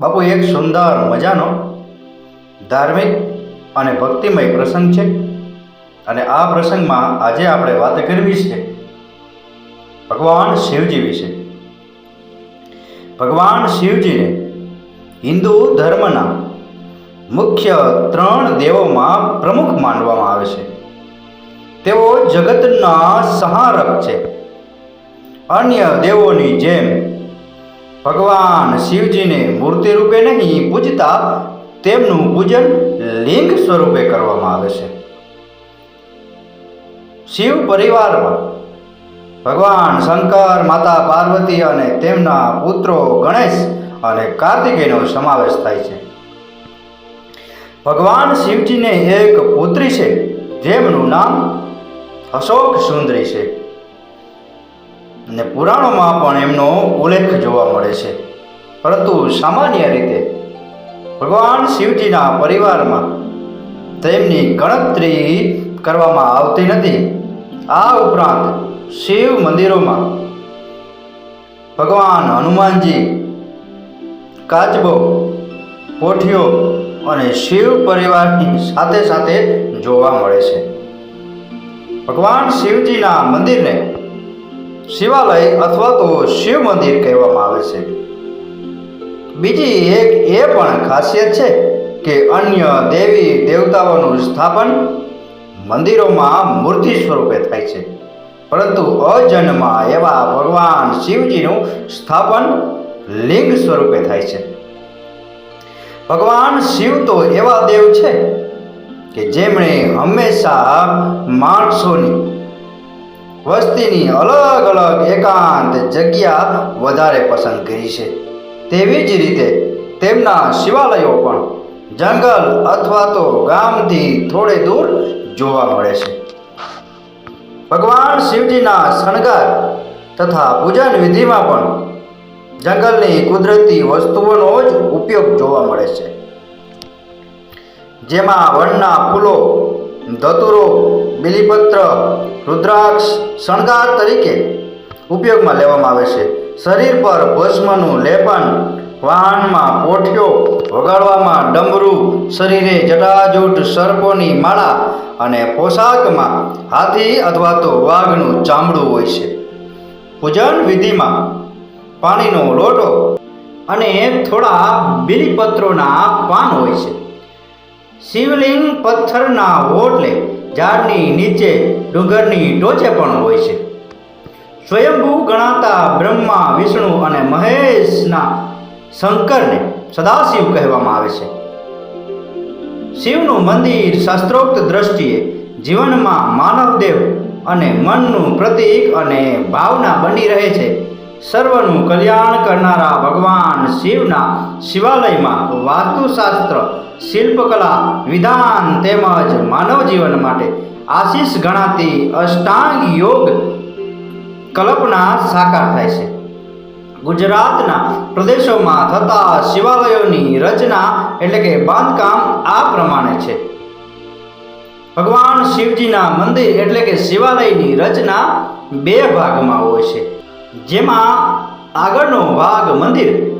બાપુ, એક સુંદર મજાનો, ધાર્મિક અને ભક્તિમય પ્રસંગ છે. અને આ પ્રસંગમાં આજે આપણે વાત કરવી છે ભગવાન શિવજી વિશે. ભગવાન શિવજીને હિન્દુ ધર્મના મુખ્ય ત્રણ દેવોમાં પ્રમુખ માનવામાં આવે છે. તેઓ જગતના સહારક છે. અન્ય દેવોની જેમ ભગવાન શિવજીને મૂર્તિ રૂપે નહીં પૂજતા, તેમનું પૂજન લિંગ સ્વરૂપે કરવામાં આવે છે. શિવ પરિવારમાં ભગવાન શંકર, માતા પાર્વતી અને તેમના પુત્રો ગણેશ અને કાર્તિકેયનો સમાવેશ થાય છે. ભગવાન શિવજીને એક પુત્રી છે, જેમનું નામ અશોક સુંદરી છે. અને પુરાણોમાં પણ એમનો ઉલ્લેખ જોવા મળે છે. પરંતુ સામાન્ય રીતે ભગવાન શિવજીના પરિવારમાં તેમની ગણતરી કરવામાં આવતી નથી. આ ઉપરાંત શિવ મંદિરોમાં ભગવાન હનુમાનજી, કાચબો, પોઠીઓ અને શિવ પરિવારની સાથે સાથે જોવા મળે છે. ભગવાન શિવજીના મંદિરને શિવાલય અથવા તો શિવ મંદિર કહેવામાં આવે છે. બીજી એક એ પણ ખાસિયત છે કે અન્ય દેવી દેવતાઓનું સ્થાપન મંદિરોમાં મૂર્તિ સ્વરૂપે થાય છે. પરંતુ અજન્મા એવા ભગવાન શિવજીનું સ્થાપન લિંગ સ્વરૂપે થાય છે. ભગવાન શિવ તો એવા દેવ છે કે જેમણે હંમેશા માણસોની વસ્તીની અલગ અલગ એકાંત જગ્યા વધારે પસંદ કરી છે. તેવી જ રીતે તેમના શિવાલયો પણ જંગલ અથવા તો ગામથી થોડે દૂર જોવા મળે છે. ભગવાન શિવજીના શણગાર તથા પૂજન વિધિમાં પણ જંગલની કુદરતી વસ્તુઓનો જ ઉપયોગ જોવા મળે છે. જેમાં વનના ફૂલો ધતુરો, બિલીપત્ર, રુદ્રાક્ષ, શણગાર તરીકે ઉપયોગમાં લેવામાં આવે છે. શરીર પર ભસ્મનું લેપન, વાહનમાં પોઠિયો, વગાડવામાં ડમરું, શરીરે જટાજૂટ સર્પોની માળા અને પોશાકમાં હાથી અથવા તો વાઘનું ચામડું હોય છે. પૂજન વિધિમાં પાણીનો લોટો અને થોડા બિલીપત્રોના પાન હોય છે. શિવલિંગ પથ્થરના ઓટલે ઝાડની નીચે ડુંગરની ટોચે પણ હોય છે. સ્વયંભૂ ગણાતા બ્રહ્મા, વિષ્ણુ અને મહેશના શંકરને સદાશિવ કહેવામાં આવે છે. શિવનું મંદિર શાસ્ત્રોક્ત દ્રષ્ટિએ જીવનમાં માનવદેવ અને મનનું પ્રતીક અને ભાવના બની રહે છે. સર્વનું કલ્યાણ કરનારા ભગવાન શિવના શિવાલયમાં વાસ્તુશાસ્ત્ર શિલ્પકલા, વિધાન તેમજ માનવ જીવન માટે આશીષ ગણાતી અષ્ટાંગ યોગ કલ્પના સાકાર થાય છે. ગુજરાતના પ્રદેશોમાં થતા શિવાલયોની રચના એટલે કે બાંધકામ આ પ્રમાણે છે. ભગવાન શિવજીના મંદિર એટલે કે શિવાલયની રચના બે ભાગમાં હોય છે. જેમાં આગળનો ભાગ મંદિર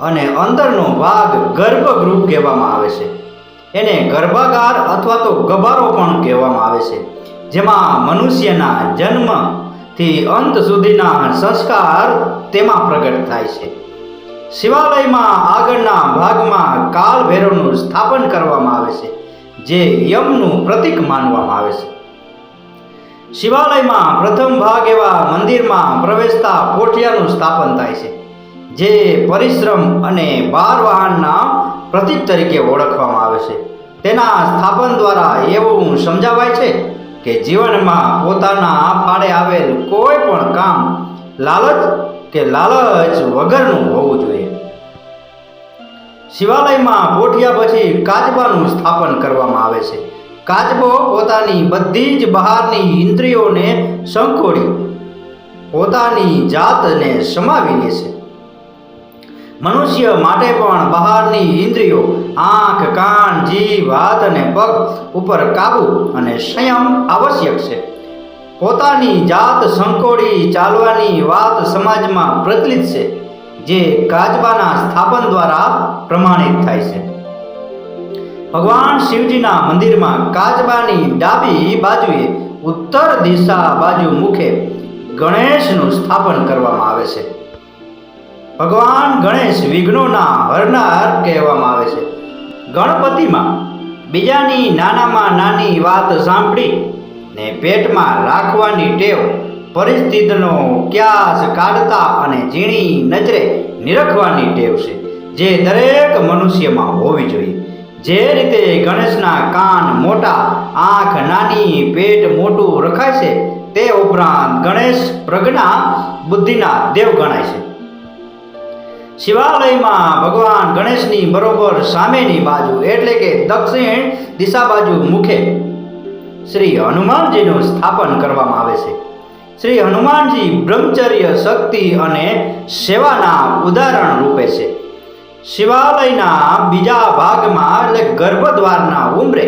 અને અંદરનો ભાગ ગર્ભગૃહ કહેવામાં આવે છે. એને ગર્ભાગાર અથવા તો ગભારો પણ કહેવામાં આવે છે. જેમાં મનુષ્યના જન્મથી અંત સુધીના સંસ્કાર તેમાં પ્રગટ થાય છે. શિવાલયમાં આગળના ભાગમાં કાલ ભૈરવનું સ્થાપન કરવામાં આવે છે, જે યમનું પ્રતીક માનવામાં આવે છે. શિવાલયમાં પ્રથમ ભાગ એવા મંદિરમાં પ્રવેશતા પોઠિયાનું સ્થાપન થાય છે. જે પરિશ્રમ અને બાર વાહનના પ્રતીક તરીકે ઓળખવામાં આવે છે. તેના સ્થાપન દ્વારા એવું સમજાવાય છે કે જીવનમાં પોતાના ફાળે આવેલ કોઈ પણ કામ લાલચ કે લાલચ વગરનું હોવું જોઈએ. શિવાલયમાં પોઠિયા પછી કાચબાનું સ્થાપન કરવામાં આવે છે. કાચબો પોતાની બધી જ બહારની ઇન્દ્રિયોને સંકોડી પોતાની જાતને સમાવી લે છે. મનુષ્ય માટે પણ બહારની ઇન્દ્રિયો, આંખ, કાન, જીભ, હાથ અને પગ ઉપર કાબુ અને સંયમ આવશ્યક છે. પોતાની જાત સંકોડી ચાલવાની વાત સમાજમાં પ્રચલિત છે, જે કાજબાના સ્થાપન દ્વારા પ્રમાણિત થાય છે. ભગવાન શિવજીના મંદિરમાં કાજબાની ડાબી બાજુએ ઉત્તર દિશા બાજુ મુખે ગણેશનું સ્થાપન કરવામાં આવે છે. ભગવાન ગણેશ વિઘ્નોના હરનાર કહેવામાં આવે છે. ગણપતિમાં બીજાની નાનામાં નાની વાત સાંભળી ને પેટમાં રાખવાની ટેવ, પરિસ્થિતિનો ક્યાસ કાઢતા અને ઝીણી નજરે નિરખવાની ટેવ છે, જે દરેક મનુષ્યમાં હોવી જોઈએ. જે રીતે ગણેશના કાન મોટા, આંખ નાની, પેટ મોટું રખાય છે, તે ઉપરાંત ગણેશ પ્રજ્ઞા બુદ્ધિના દેવ ગણાય છે. શિવાલયમાં ભગવાન ગણેશની બરોબર સામેની બાજુ, એટલે કે દક્ષિણ દિશા બાજુ મુખે શ્રી હનુમાનજીનું સ્થાપન કરવામાં આવે છે. શ્રી હનુમાનજી બ્રહ્મચર્ય શક્તિ અને સેવાના ઉદાહરણ રૂપે છે. શિવાલયના બીજા ભાગમાં, એટલે ગર્ભદ્વારના ઉંબરે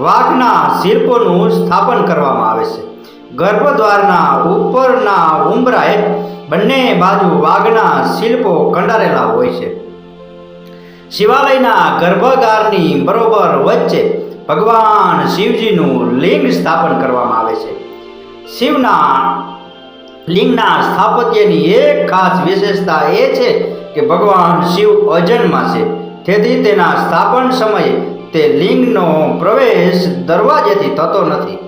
વાઘના શિલ્પોનું સ્થાપન કરવામાં આવે છે. ગર્ભદ્વારના ઉપરના ઉંબરાએ બંને બાજુ વાઘના શિલ્પો કંડારેલા હોય છે. શિવાલયના ગર્ભગારની બરોબર વચ્ચે ભગવાન શિવજીનું લિંગ સ્થાપન કરવામાં આવે છે. શિવના લિંગના સ્થાપત્યની એક ખાસ વિશેષતા એ છે કે ભગવાન શિવ અજન્મા છે. તેથી તેના સ્થાપન સમયે તે લિંગનો પ્રવેશ દરવાજેથી થતો નથી.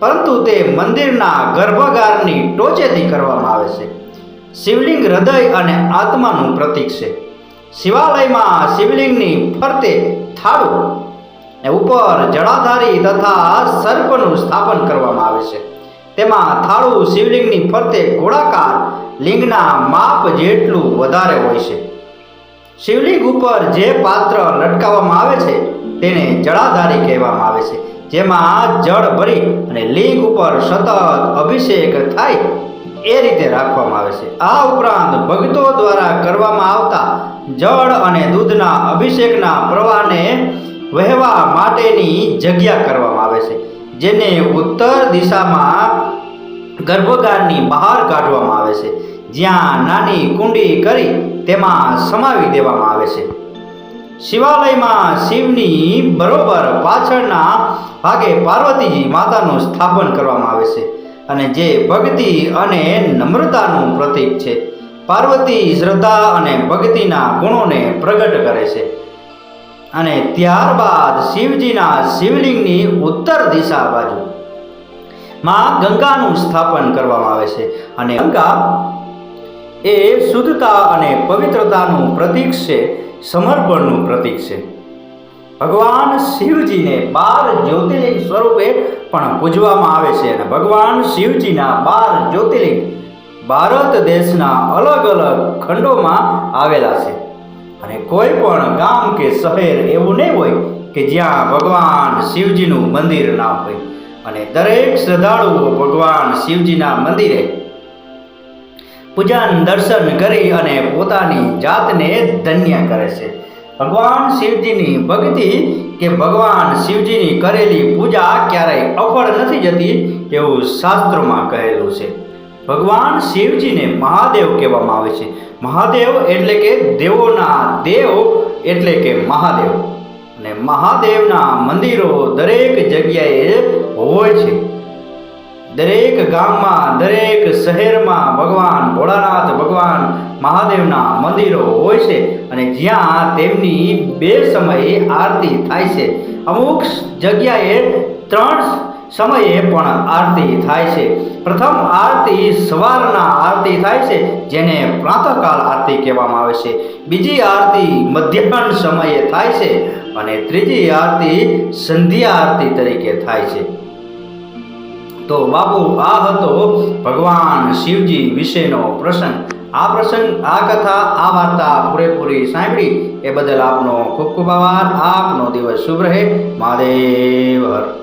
પરંતુ તે મંદિરના ગર્ભગારની ટોચેથી કરવામાં આવે છે. શિવલિંગ હૃદય અને આત્માનું પ્રતીક છે. શિવાલયમાં શિવલિંગની ફરતે થાળું ઉપર જળાધારી તથા સર્પનું સ્થાપન કરવામાં આવે છે. તેમાં થાળું શિવલિંગની ફરતે ગોળાકાર લિંગના માપ જેટલું વધારે હોય છે. શિવલિંગ ઉપર જે પાત્ર લટકાવવામાં આવે છે તેને જળાધારી કહેવામાં આવે છે. જેમાં જળ ભરી અને લિંગ ઉપર સતત અભિષેક થાય એ રીતે રાખવામાં આવે છે. આ ઉપરાંત ભક્તો દ્વારા કરવામાં આવતા જળ અને દૂધના અભિષેકના પ્રવાહને વહેવા માટેની જગ્યા કરવામાં આવે છે, જેને ઉત્તર દિશામાં ગર્ભગારની બહાર કાઢવામાં આવે છે. જ્યાં નાની કુંડી કરી તેમાં સમાવી દેવામાં આવે છે. શિવાલયમાં શિવની બરોબર પાછળના ભાગે પાર્વતીજી માતાનું સ્થાપન કરવામાં આવે છે. અને જે ભક્તિ અને નમ્રતાનું પ્રતીક છે. પાર્વતી શ્રદ્ધા અને ભક્તિના ગુણોને પ્રગટ કરે છે. અને ત્યારબાદ શિવજીના શિવલિંગની ઉત્તર દિશા બાજુ માં ગંગાનું સ્થાપન કરવામાં આવે છે. અને ગંગા એ શુદ્ધતા અને પવિત્રતાનું પ્રતીક છે. સમર્પણનું પ્રતીક છે. ભગવાન શિવજીને બાર જ્યોતિર્લિંગ સ્વરૂપે પણ પૂજવામાં આવે છે અને ભગવાન શિવજીના બાર જ્યોતિર્લિંગ ભારત દેશના અલગ અલગ ખંડોમાં આવેલા છે. અને કોઈ પણ ગામ કે શહેર એવું નહીં હોય કે જ્યાં ભગવાન શિવજીનું મંદિર ના હોય. અને દરેક શ્રદ્ધાળુઓ ભગવાન શિવજીના મંદિરે પૂજન, દર્શન કરી અને પોતાની જાતને ધન્ય કરે છે. ભગવાન શિવજીની ભક્તિ કે ભગવાન શિવજીની કરેલી પૂજા ક્યારેય અફળ નથી જતી એવું શાસ્ત્રોમાં કહેલું છે. ભગવાન શિવજીને મહાદેવ કહેવામાં આવે છે. મહાદેવ એટલે કે દેવોના દેવ એટલે કે મહાદેવ. અને મહાદેવના મંદિરો દરેક જગ્યાએ હોય છે. દરેક ગામમાં, દરેક શહેરમાં ભગવાન ભોળાનાથ, ભગવાન મહાદેવના મંદિરો હોય છે અને જ્યાં તેમની બે સમયે આરતી થાય છે. અમુક જગ્યાએ ત્રણ સમયે પણ આરતી થાય છે. પ્રથમ આરતી સવારના આરતી થાય છે, જેને પ્રાતઃકાલ આરતી કહેવામાં આવે છે. બીજી આરતી મધ્યાહન સમયે થાય છે અને ત્રીજી આરતી સંધ્યા આરતી તરીકે થાય છે. તો બાપુ આ હતો ભગવાન શિવજી વિશેનો પ્રસંગ. આ પ્રસંગ, આ કથા, આ વાર્તા પૂરેપૂરી સાંભળી એ બદલ આપનો ખૂબ ખૂબ આભાર. આપનો દિવસ શુભ રહે. મહાદેવ